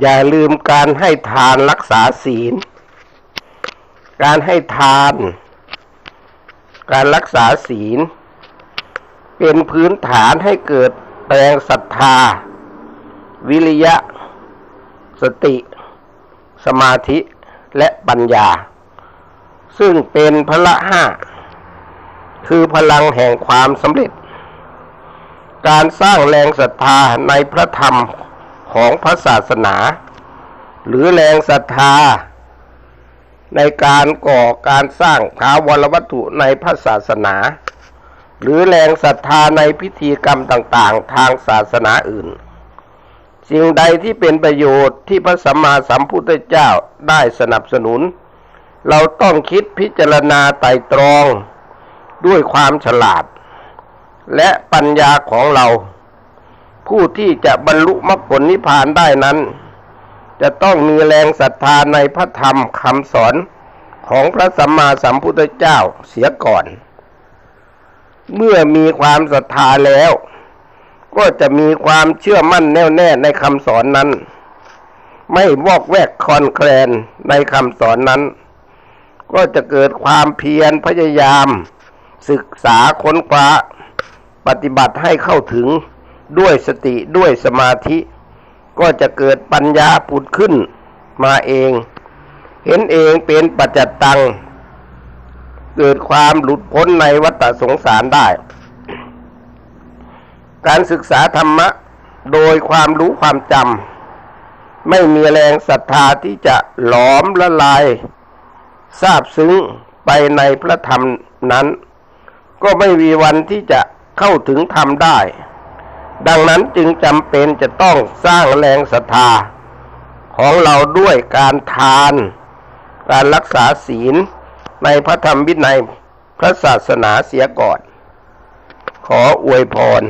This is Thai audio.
อย่าลืมการให้ทานรักษาศีล การให้ทาน การรักษาศีล เป็นพื้นฐานให้เกิดแรงศรัทธา วิริยะ สติ สมาธิและปัญญา ซึ่งเป็นพละห้า คือพลังแห่งความสำเร็จ การสร้างแรงศรัทธาในพระธรรม ของพระศาสนา หรือแรงศรัทธา ในการก่อการสร้างท้าวรวัตถุในพระศาสนา หรือแรงศรัทธาในพิธีกรรมต่างๆ ทางศาสนาอื่น สิ่งใดที่เป็นประโยชน์ที่พระสัมมาสัมพุทธเจ้าได้สนับสนุน เราต้องคิดพิจารณาไตรตรองด้วยความฉลาด และปัญญาของเรา ผู้ที่จะบรรลุมรรคผลนิพพานได้นั้น จะต้องมีแรงศรัทธาในพระธรรมคำสอนของพระสัมมาสัมพุทธเจ้าเสียก่อน เมื่อมีความศรัทธาแล้ว ก็จะมีความเชื่อมั่นแน่วแน่ในคำสอนนั้น ไม่วอกแวกคลอนแคลนในคำสอนนั้น ก็จะเกิดความเพียรพยายาม ศึกษาค้นคว้า ปฏิบัติให้เข้าถึง ด้วยสติด้วยสมาธิ ก็จะเกิดปัญญาผุดขึ้นมาเอง เห็นเองเป็นปัจจตัง เกิดความหลุดพ้นในวัฏสงสารได้ การศึกษาธรรมะโดยความรู้ความจำไม่มีแรงศรัทธาที่จะหลอมละลายทราบซึ้งไปในพระธรรมนั้น ก็ไม่มีวันที่จะเข้าถึงธรรมได้ ดังนั้นจึงจำเป็นจะต้องสร้างแรงศรัทธาของเราด้วยการทาน การรักษาศีลในพระธรรมวินัยพระศาสนาเสียก่อน ขออวยพร